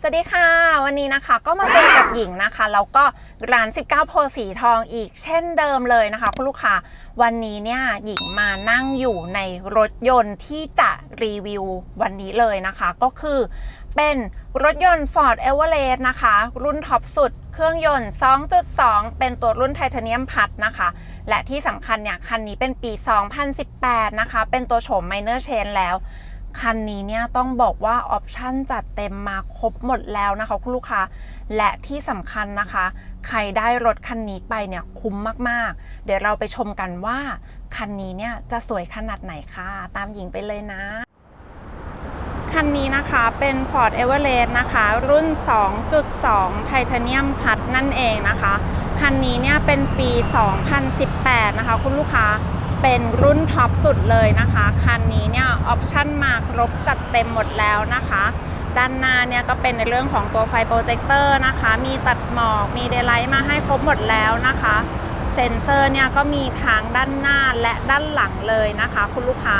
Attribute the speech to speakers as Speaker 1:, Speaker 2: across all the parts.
Speaker 1: สวัสดีค่ะ วันนี้นะคะก็มาเจอกับหญิงนะคะแล้วก็ร้าน 19 โพสีทองอีกเช่นเดิมเลยนะคะคุณลูกค้าวันนี้เนี่ยหญิงมานั่งอยู่ในรถยนต์ที่จะรีวิววันนี้เลยนะคะ ก็คือเป็นรถยนต์ Ford Everest นะคะ รุ่นท็อปสุด เครื่องยนต์ 2.2 เป็นตัวรุ่นไทเทเนียมพัดนะคะ และที่สำคัญเนี่ยคันนี้เป็นปี 2018 นะคะ เป็นตัวโฉม Minor Change แล้ว คันนี้เนี่ยต้องบอกว่าออปชั่นจัดเต็มมาครบหมดแล้วนะคะคุณลูกค้า และที่สำคัญนะคะ ใครได้รถคันนี้ไปเนี่ยคุ้มมากๆ เดี๋ยวเราไปชมกันว่า คันนี้เนี่ยจะสวยขนาดไหนค่ะ ตามหญิงไปเลยนะ คันนี้นะคะเป็น Ford Everest นะคะ รุ่น 2.2ไทเทเนียมพัดนั่นเองนะคะ คันนี้เนี่ยเป็นปี 2018 นะคะคุณลูกค้า เป็นรุ่นท็อปสุดเลยนะคะ คันนี้เนี่ยออปชั่นมาครบจัดเต็มหมดแล้วนะคะ ด้านหน้าเนี่ยก็เป็นในเรื่องของตัวไฟโปรเจคเตอร์นะคะ มีตัดหมอก มีเดย์ไลท์มาให้ครบหมดแล้วนะคะ เซ็นเซอร์เนี่ยก็มีทางด้านหน้าและด้านหลังเลยนะคะ คุณลูกค้า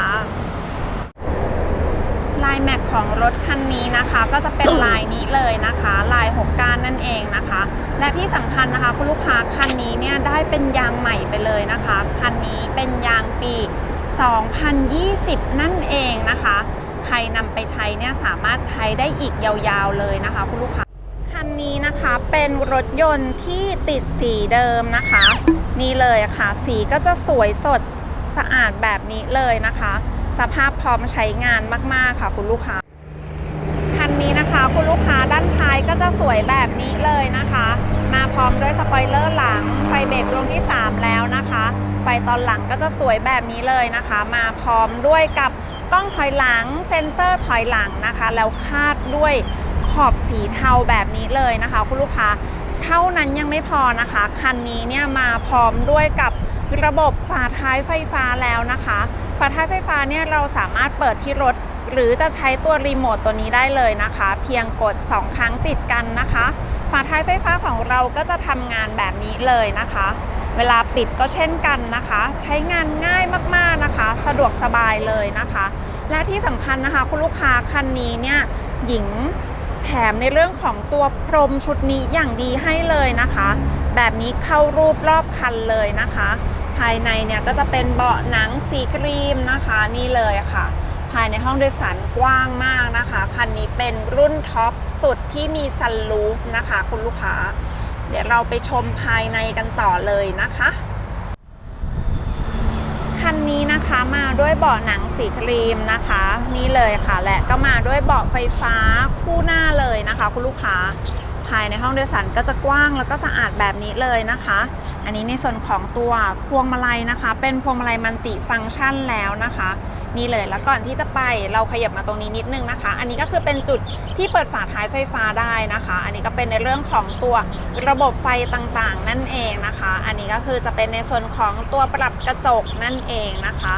Speaker 1: ายแม็กของรถคันนี้นะคะ ก็จะเป็นลายนี้เลยนะคะลาย6ก้านนั่นเองนะคะ และที่สำคัญนะคะคุณลูกค้าคันนี้เนี่ยได้เป็นยางใหม่ไปเลยนะคะคันนี้เป็นยางปี 2020 นั่นเองนะคะ ใครนำไปใช้เนี่ยสามารถใช้ได้อีกยาวๆเลยนะคะคุณลูกค้าคันนี้นะคะเป็นรถยนต์ที่ติดสีเดิมนะคะ นี่เลยค่ะ สีก็จะสวยสดสะอาดแบบนี้เลยนะคะ สภาพพร้อมใช้งานมาก ๆ ค่ะคุณลูกค้า คันนี้นะคะคุณลูกค้าด้านท้ายก็จะสวยแบบนี้เลยนะคะ มาพร้อมด้วยสปอยเลอร์หลัง ไฟเบรกดวงที่ 3 แล้วนะคะ ไฟตอนหลังก็จะสวยแบบนี้เลยนะคะ มาพร้อมด้วยกับกล้องถอยหลัง เซ็นเซอร์ถอยหลังนะคะ แล้วคาดด้วยขอบสีเทาแบบนี้เลยนะคะ คุณลูกค้าเท่านั้นยังไม่พอนะคะ คันนี้เนี่ยมาพร้อมด้วยกับระบบฝาท้ายไฟฟ้าแล้วนะคะ ฝาท้ายไฟฟ้าเนี่ยเราสามารถเปิดที่รถ หรือจะใช้ตัวรีโมทตัวนี้ได้เลยนะคะ เพียงกด 2 ครั้งติดกันนะคะ ฝาท้ายไฟฟ้าของเราก็จะทำงานแบบนี้เลยนะคะ เวลาปิดก็เช่นกันนะคะ ใช้งานง่ายมากๆนะคะ สะดวกสบายเลยนะคะ และที่สำคัญนะคะคุณลูกค้าคันนี้เนี่ยหญิงแถมในเรื่องของตัวพรมชุดนี้อย่างดีให้เลยนะคะ แบบนี้เข้ารูปรอบคันเลยนะคะ ภายในเนี่ยก็จะเป็นเบาะหนังสีครีมนะคะนี่เลยค่ะ ภายในห้องโดยสารกว้างมากนะคะ คันนี้เป็นรุ่นท็อปสุดที่มีซันรูฟนะคะ คุณลูกค้า เดี๋ยวเราไปชมภายในกันต่อเลยนะคะคันนี้นะคะมาด้วยเบาะหนังสีครีมนะคะ นี่เลยค่ะ และก็มาด้วยเบาะไฟฟ้าคู่หน้าเลยนะคะ คุณลูกค้า ภายในห้องโดยสารก็จะกว้างแล้วก็สะอาดแบบนี้เลยนะคะ อันนี้ในส่วนของตัวพวงมาลัยนะคะ เป็นพวงมาลัยมัลติฟังก์ชันแล้วนะคะ นี่เลยแล้วก่อนที่จะไปเราขยับมาตรงนี้นิดนึงนะคะ อันนี้ก็คือเป็นจุดที่เปิดฝาท้ายไฟฟ้าได้นะคะ อันนี้ก็เป็นในเรื่องของตัวระบบไฟต่างๆ นั่นเองนะคะ อันนี้ก็คือจะเป็นในส่วนของตัวปรับกระจกนั่นเองนะคะ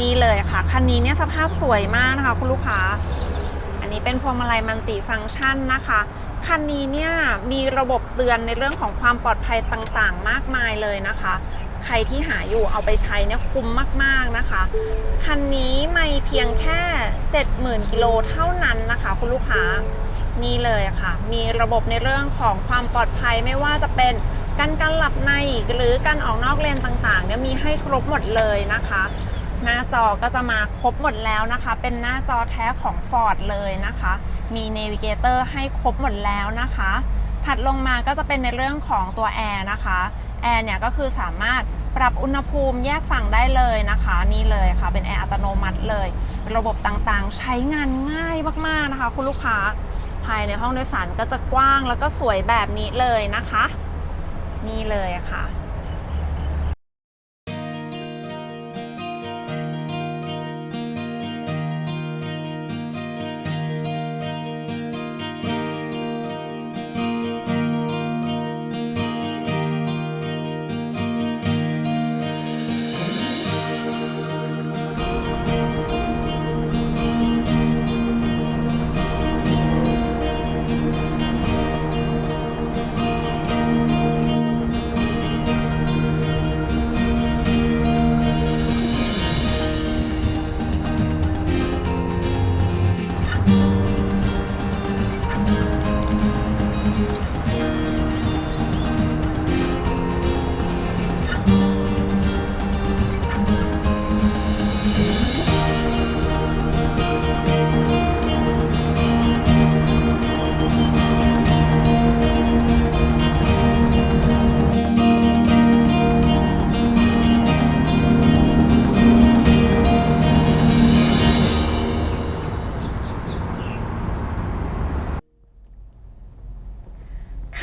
Speaker 1: นี่เลยค่ะคันนี้เนี่ยสภาพสวยมากนะคะคุณลูกค้าอันนี้เป็นพวงมาลัยมัลติฟังก์ชันนะคะ คันนี้เนี่ยมีระบบเตือนในเรื่องของความปลอดภัยต่างๆ มากมายเลยนะคะ ใครที่หาอยู่เอาไปใช้เนี่ยคุ้มมากๆนะคะ คันนี้ไม่เพียงแค่ 70,000กิโลเท่านั้นนะคะ คุณลูกค้านี่เลยค่ะ มีระบบในเรื่องของความปลอดภัยไม่ว่าจะเป็นการการหลับในหรือการออกนอกเลนต่างๆเนี่ยมีให้ครบหมดเลยนะคะ หน้าจอก็จะมาครบหมดแล้วนะคะ เป็นหน้าจอแท้ของ Ford เลยนะคะ มี Navigator ให้ครบหมดแล้วนะคะ ถัดลงมาก็จะเป็นในเรื่องของตัวแอร์นะคะแอร์เนี่ยก็คือสามารถปรับอุณหภูมิแยกฝั่งได้เลยนะคะ นี่เลยค่ะ เป็นแอร์อัตโนมัติเลย ระบบต่างๆ ใช้งานง่ายมากๆนะคะ คุณลูกค้าภายในห้องโดยสารก็จะกว้างแล้วก็สวยแบบนี้เลยนะคะ นี่เลยค่ะ Thank you.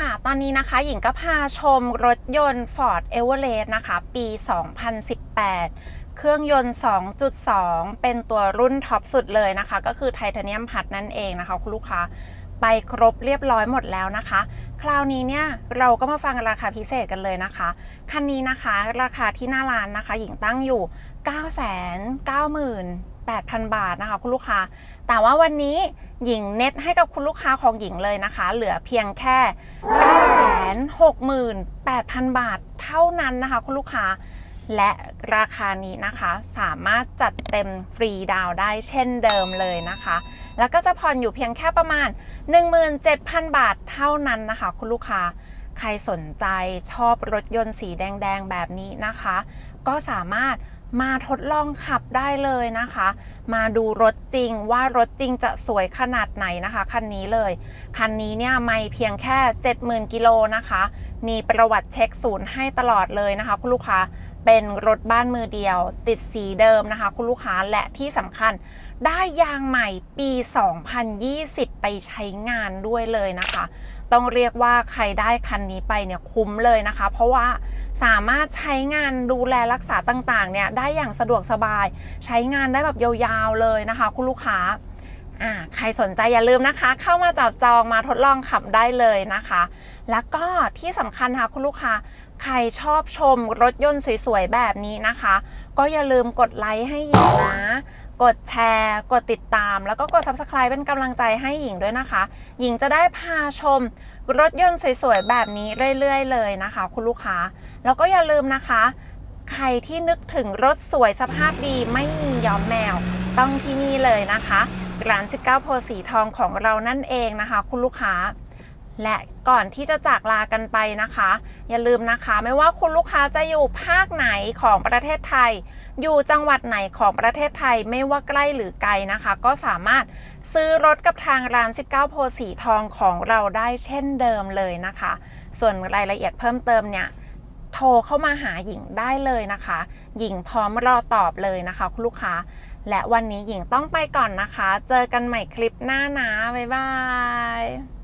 Speaker 1: ค่ะ ตอนนี้นะคะหญิงก็พาชมรถยนต์ Ford Everest นะคะ ปี 2018 เครื่องยนต์ 2.2 เป็นตัวรุ่นท็อปสุดเลยนะคะ ก็คือไทเทเนียมพัดนั่นเองนะคะ คุณลูกค้าไปครบเรียบร้อยหมดแล้วนะคะ คราวนี้เนี่ยเราก็มาฟังราคาพิเศษกันเลยนะคะ คันนี้นะคะราคาที่หน้าร้านนะคะ หญิงตั้งอยู่ 9 9 0 0 0 8,000 บาทนะคะ คุณลูกค้า แต่ว่าวันนี้หญิงเน็ตให้กับคุณลูกค้าของหญิงเลยนะคะ เหลือเพียงแค่968,000 บาทเท่านั้นนะคะ คุณลูกค้าและราคานี้นะคะสามารถจัดเต็มฟรีดาวได้เช่นเดิมเลยนะคะ แล้วก็จะผ่อนอยู่เพียงแค่ประมาณ 17,000 บาทเท่านั้นนะคะ คุณลูกค้าใครสนใจชอบรถยนต์สีแดง ๆ แบบนี้นะคะ ก็สามารถ มาทดลองขับได้เลยนะคะ มาดูรถจริงว่ารถจริงจะสวยขนาดไหนนะคะคันนี้เลย คันนี้เนี่ยไม่เพียงแค่ 70,000กิโลนะคะ มีประวัติเช็คศูนย์ให้ตลอดเลยนะคะ คุณลูกค้าเป็นรถบ้านมือเดียว ติดสีเดิมนะคะ คุณลูกค้าและที่สำคัญ ได้ยางใหม่ปี 2020 ไปใช้งานด้วยเลยนะคะ ต้องเรียกว่าใครได้คันนี้ไปเนี่ยคุ้มเลยนะคะ เพราะว่าสามารถใช้งานดูแลรักษาต่างๆเนี่ยได้อย่างสะดวกสบาย ใช้งานได้แบบยาวๆเลยนะคะ คุณลูกค้า ใครสนใจอย่าลืมนะคะ เข้ามาจับจองมาทดลองขับได้เลยนะคะ แล้วก็ที่สำคัญค่ะคุณลูกค้าใครชอบชมรถยนต์สวยๆ แบบนี้นะคะ ก็อย่าลืมกดไลค์ให้หญิงนะ กดแชร์ กดติดตาม แล้วก็กด subscribe เป็นกำลังใจให้หญิงด้วยนะคะ หญิงจะได้พาชมรถยนต์สวยๆ แบบนี้เรื่อยๆ เลยนะคะ คุณลูกค้า แล้วก็อย่าลืมนะคะ ใครที่นึกถึงรถสวยสภาพดีไม่มียอมแมว ต้องที่นี่เลยนะคะ ร้าน 19โพสีทองของเรานั่นเองนะคะ คุณลูกค้า และก่อนที่จะจากลากันไปนะคะ อย่าลืมนะคะ ไม่ว่าคุณลูกค้าจะอยู่ภาคไหนของประเทศไทย อยู่จังหวัดไหนของประเทศไทยไม่ว่าใกล้หรือไกลนะคะ ก็สามารถซื้อรถกับทางร้าน 19โพสีทองของเราได้เช่นเดิมเลยนะคะ ส่วนรายละเอียดเพิ่มเติมเนี่ยโทรเข้ามาหาหญิงได้เลยนะคะ หญิงพร้อมรอตอบเลยนะคะ คุณลูกค้า และวันนี้หญิงต้องไปก่อนนะคะ เจอกันใหม่คลิปหน้านะบ๊ายบาย